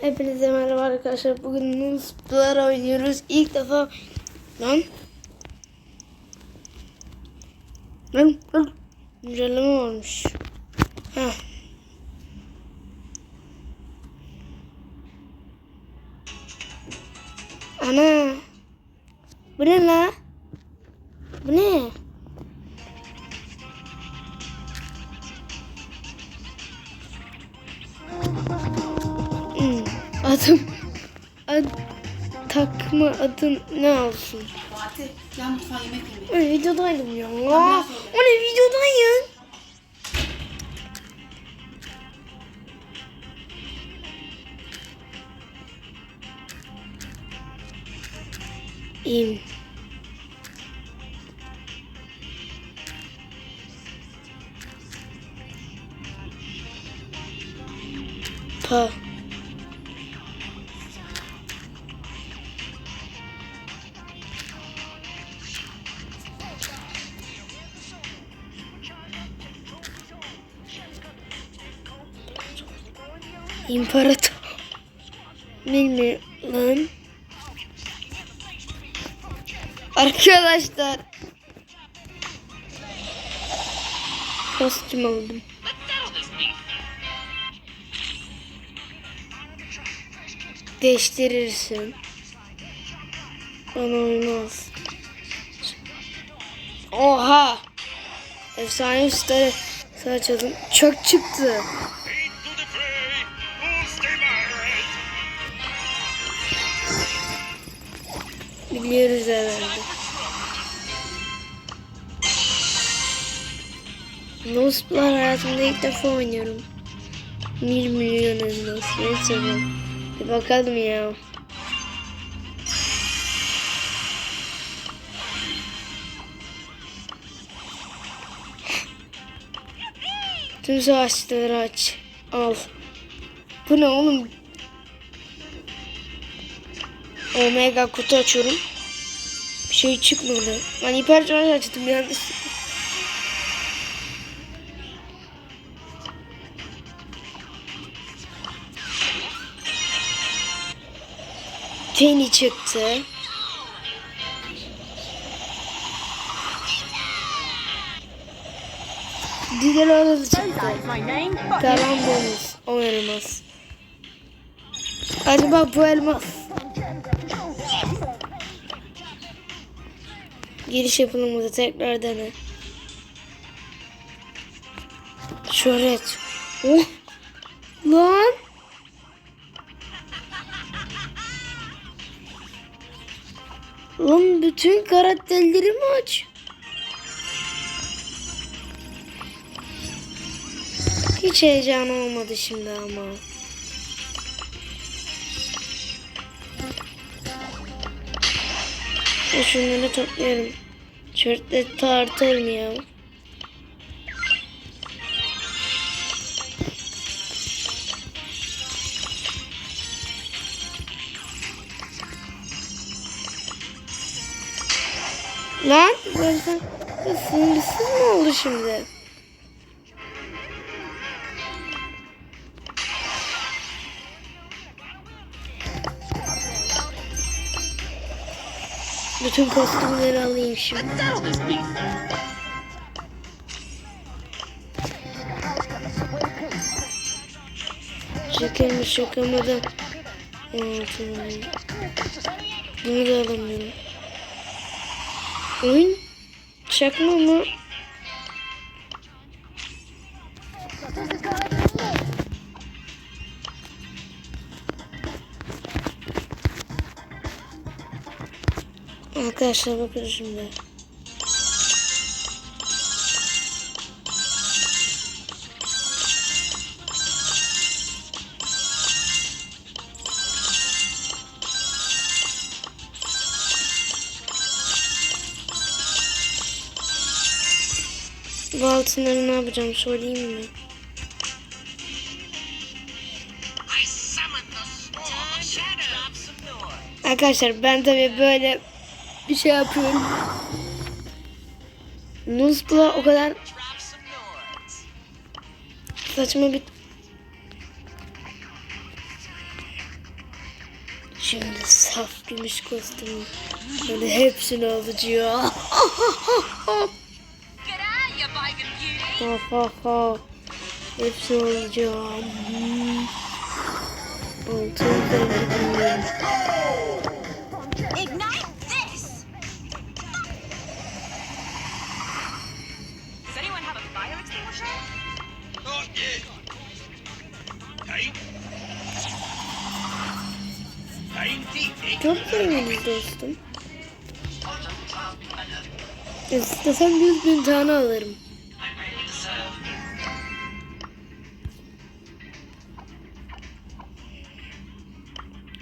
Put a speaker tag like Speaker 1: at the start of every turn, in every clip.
Speaker 1: Hepinize merhaba arkadaşlar. Bugün Nuzplar oynuyoruz. İlk defa lan lan lan güncelleme varmış. Ha. Ana. Bu ne la? Bu ne? Adım ad, takma adın ne olsun?
Speaker 2: Fatih gel mutfağa yemek yemeye.
Speaker 1: Ay, videodaydım ya.
Speaker 2: sonra.
Speaker 1: O ne videodayım? İn. İmparator. Bilmiyorum. Arkadaşlar. Kostüm aldım. Değiştirirsin. Bana uymaz. Oha! Efsane üstleri saçalım. Çok çıktı. Biliyoruz herhalde. Nosblar hayatımda ilk defa oynuyorum. 1 milyon elmas. Neyse bu. Bir bakalım ya. Tüm savaşçıları aç. Al. Bu ne oğlum? Omega kutu açıyorum. Şey çıkmadı. Ben hiper şarj açtım yanlış. Teni çıktı. Diğer arada çıktı. O elmas. Acaba bu elmas. Giriş yapılamadı. Tekrar dene. Şöhret. Oh. Lan. Lan bütün karakterlerimi aç. Hiç heyecan olmadı şimdi ama. Ben şunları topluyorum. Şörtle tartarım ya. Lan ben sen sinirsiz mi oldu şimdi? Bütün kostümleri alayım şimdi. Şakamadan. Aa, tamam. Bunu da alamıyorum. Oyun çakma mı? Arkadaşlar bakın şimdi. Bu altınları ne yapacağım söyleyeyim mi? Arkadaşlar ben tabii böyle şey yapıyorum. Nuzbla o kadar saçma bir Şimdi saf gümüş kostümü. Böyle hepsini alacağım. Ha ha ha. Hepsini alacağım. Altı üzerinde gidiyorum. Çok zenginiz dostum. İstesem yüz bin tane alırım.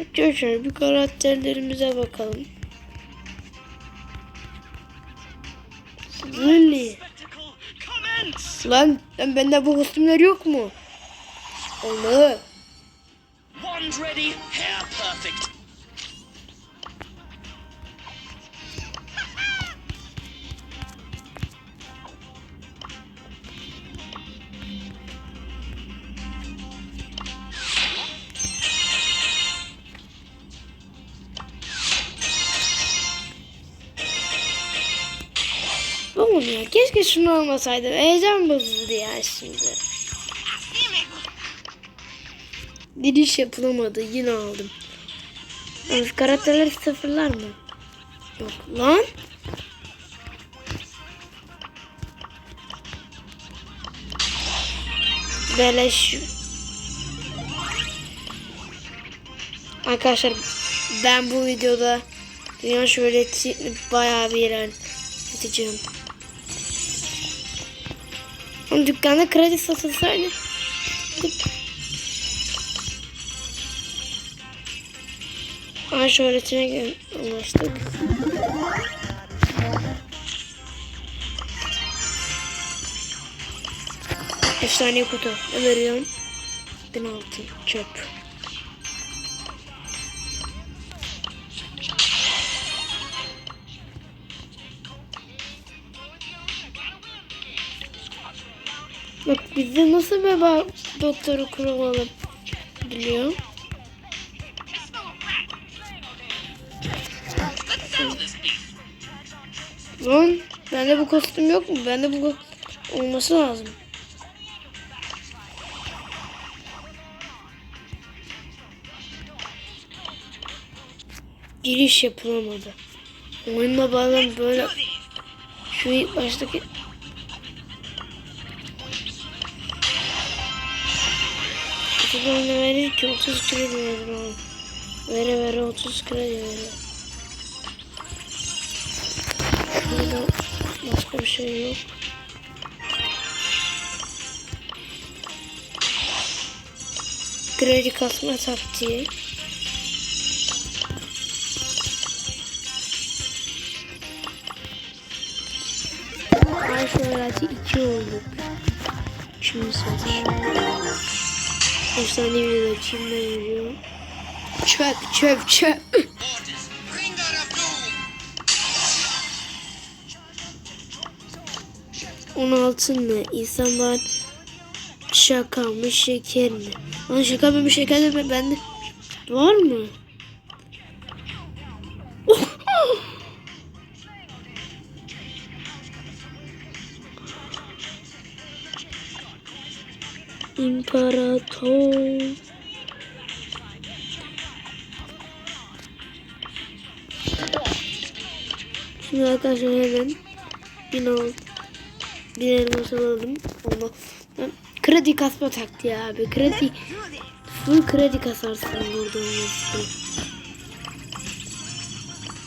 Speaker 1: Arkadaşlar bir karakterlerimize bakalım. Really? Lan, lan bende bu kostümler yok mu? Allah'ım.
Speaker 3: Wand ready, hair perfect.
Speaker 1: Oğlum ya keşke şunu almasaydım. Heyecan bozuldu ya şimdi. Giriş yapılamadı. Yine aldım. Yalnız karakterleri sıfırlar mı? Yok lan. Beleş. Arkadaşlar ben bu videoda dünya şöhreti bayağı bir ilan edeceğim. Ama dükkanda kredi satılsaydı. Ay şöhretine ulaştık. Efsane kutu. Ne veriyorum? 1006 çöp. Bak bizde nasıl bir bak doktoru kuralım biliyor. Lan bende bu kostüm yok mu? Bende bu olması lazım. Giriş yapılamadı. Oyunda bazen böyle şu ilk baştaki 30 ne verir ki 30 kredi verir oğlum. Vere vere 30 kredi verir. Başka bir şey yok. Kredi kasma taktiği. Ay şöhreti 2 olduk. Şimdi satış. Efsane bir açayım ne veriyor? Çöp çöp çöp. On altın ne? İnsanlar şaka mı şeker mi? Lan şaka mı şeker mi? Bende var mı? İmparator. Şimdi arkadaşlar hemen bin al. Bir elmas alalım. Ama kredi kasma taktiği abi. Kredi full kredi kasarsın burada olması.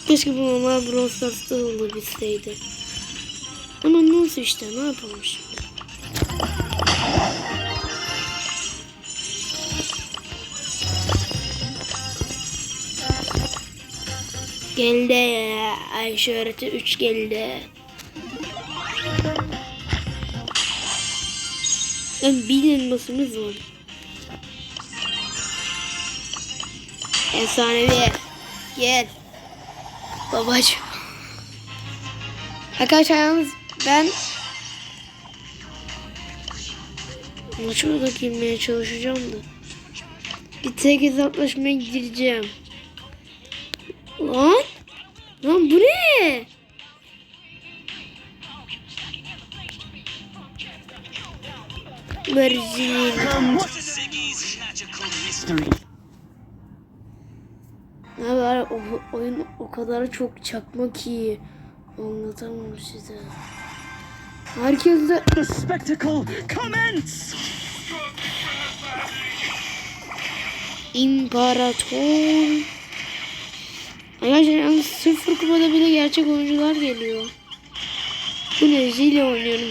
Speaker 1: Keşke bu normal Brawl Stars'ta olabilseydi. Ama nasıl işte ne yapalım şimdi? Geldi. Ay şöhreti 3 geldi. Lan bir elmasımız var. Efsanevi. Gel. Babacığım. Arkadaşlar yalnız ben maçıma da girmeye çalışacağım da. Bir tek hesaplaşmaya gireceğim. Lan? Lan bu ne?
Speaker 3: Mystery.
Speaker 1: Ne var? O, oyun o kadar çok çakma ki anlatamam size. Herkes de
Speaker 3: The spectacle commence!
Speaker 1: imparator. Arkadaşlar yalnız sıfır kupada bile gerçek oyuncular geliyor. Bu ne? Zile oynuyorum.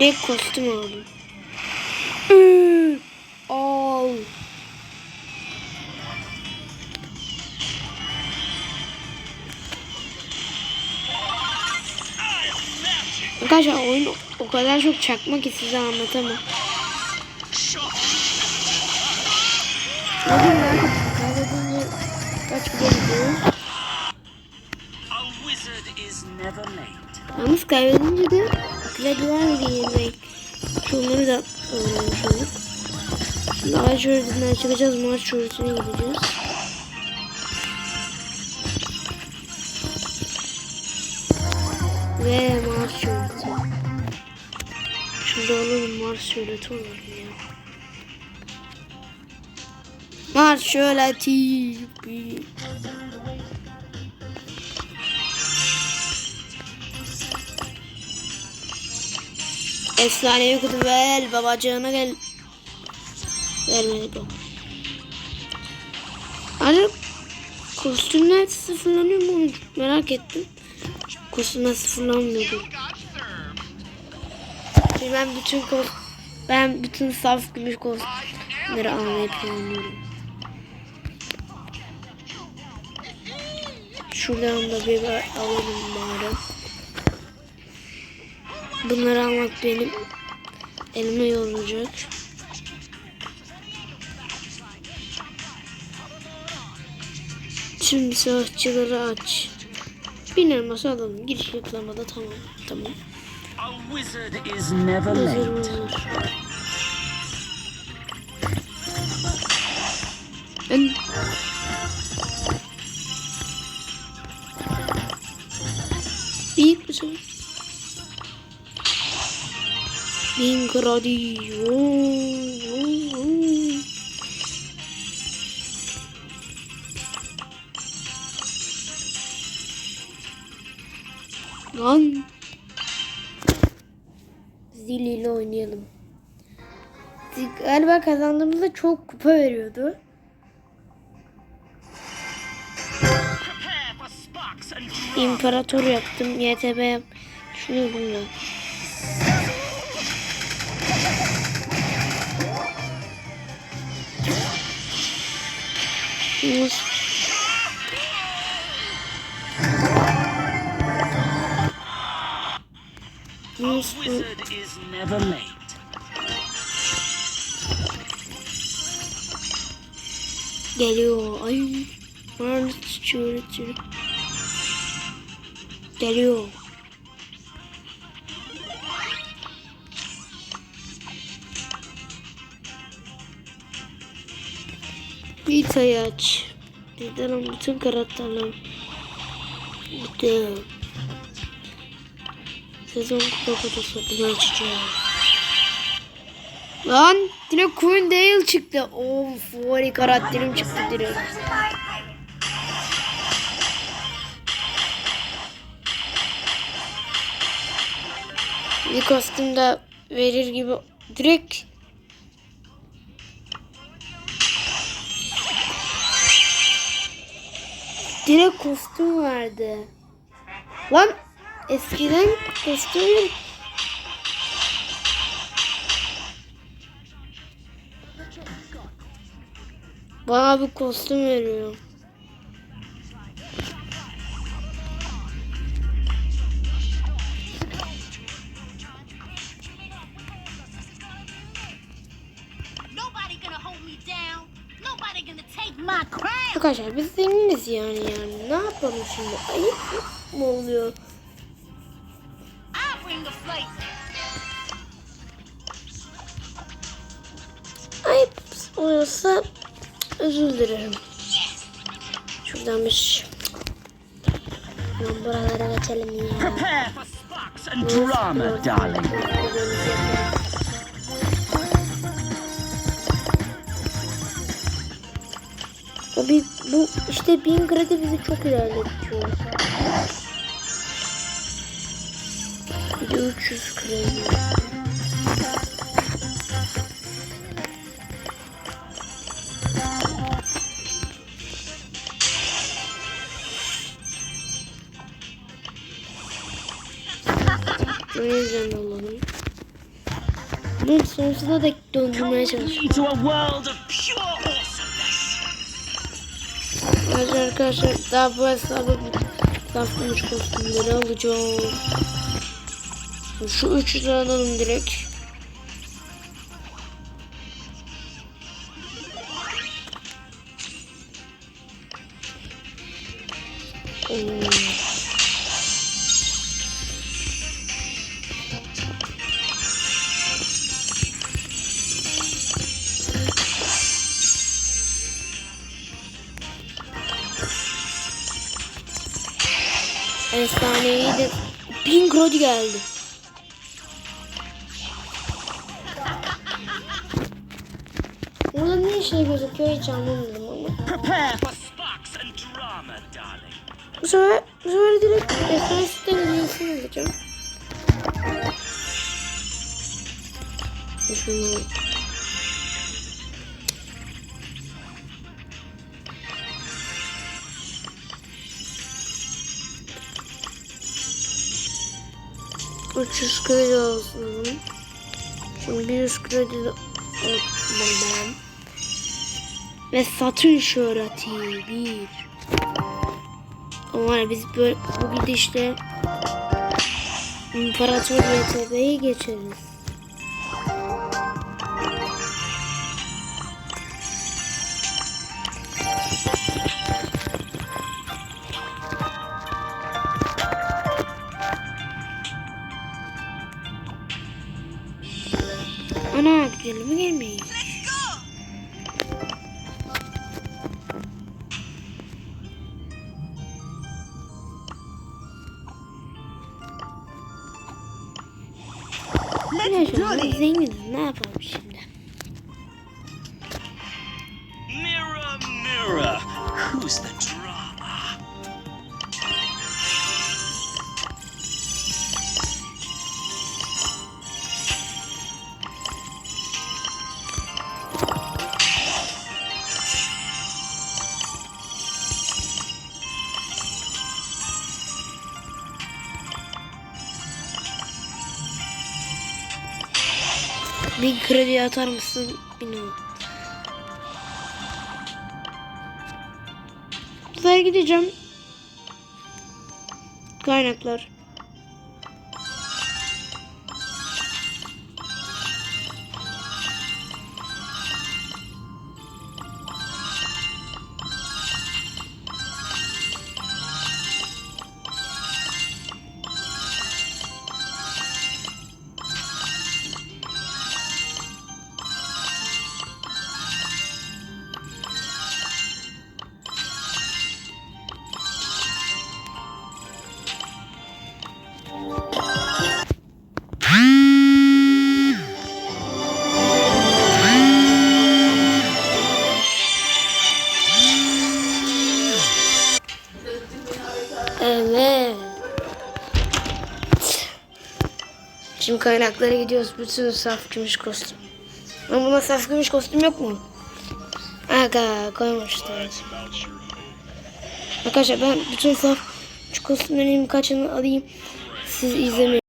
Speaker 1: Direkt kostüm aldım. Iıı, Al. Arkadaşlar oyun o kadar çok çakma ki size anlatamam. Bugün ben kaybedince kaç kere gidiyoruz?
Speaker 3: A wizard is never late.
Speaker 1: Yalnız kaybedince de krediler giyinmek. Şunları da öğrenmiş olduk. Şimdi ağaç öğretiminden çıkacağız. Maaş öğretimine gideceğiz. Ve maaş öğretimi. Şurada alalım maaş öğretimi alalım ya. Maaş öğretimi. Efsanevi kutu ver babacığına gel. Vermedi bu. Hani kostümler sıfırlanıyor mu onu merak ettim. Kostümler sıfırlanmıyordu. Şimdi ben bütün kost ben bütün saf gümüş kostümleri almayı planlıyorum. Şuradan da bir alalım bari. Bunları almak benim elime yorulacak. Tüm savaşçıları aç. Bin elması alalım. Giriş yüklemede tamam. Tamam.
Speaker 3: A wizard is never late.
Speaker 1: Ben... Büyük? Bin kredi. Lan. Zil ile oynayalım. Galiba kazandığımızda çok kupa veriyordu. İmparator yaptım. YTB yap. Düşünüyorum da. Nasıl? Nasıl? Geliyor. Ay. Var çığırıcı. Geliyor. Vita'yı aç. Neden bütün karakterler Bitti. Sezon kupa kutusu açacağım. Lan direkt Queen Dale çıktı. Of favori karakterim çıktı direkt. Bir kostüm de verir gibi direkt direkt kostüm verdi. Lan eskiden kostüm Bana bir kostüm veriyor. Arkadaşlar biz zenginiz yani yani. Ne yapalım şimdi? Ayıp mı oluyor? Ayıp olsa özür dilerim. Şuradan bir Lan buralara geçelim ya.
Speaker 3: Prepare for sparks and drama, darling.
Speaker 1: O bir, bu işte bin kredi bizi çok ilerletiyor. Bir de 300 kredi. O yüzden alalım. Bunun sonsuza dek döndürmeye çalışıyorum. Arkadaşlar daha bu hesabı saf gümüş kostümleri alacağım. Şu üçünü alalım direkt. De Pink Road geldi. Burada ne şey gözüküyor hiç anlamadım ama. Bu sefer, bu sefer direkt efsane sistemi iyisini alacağım. Şunu Üç yüz kredi olsun. Şimdi bir yüz kredi de aldım. Ve satın şöhreti bir. Ama biz böyle bu gidişle İmparator YTB'yi geçeriz. Biz zenginiz ne yapalım şimdi? Bir kredi atar mısın? Bilmiyorum. Bu sefer gideceğim. Kaynaklar. Şimdi kaynaklara gidiyoruz. Bütün saf gümüş kostüm. Ama buna saf gümüş kostüm yok mu? Aga koymuşlar. Arkadaşlar ben bütün saf gümüş kostümlerin kaçını alayım. Siz izlemeyin.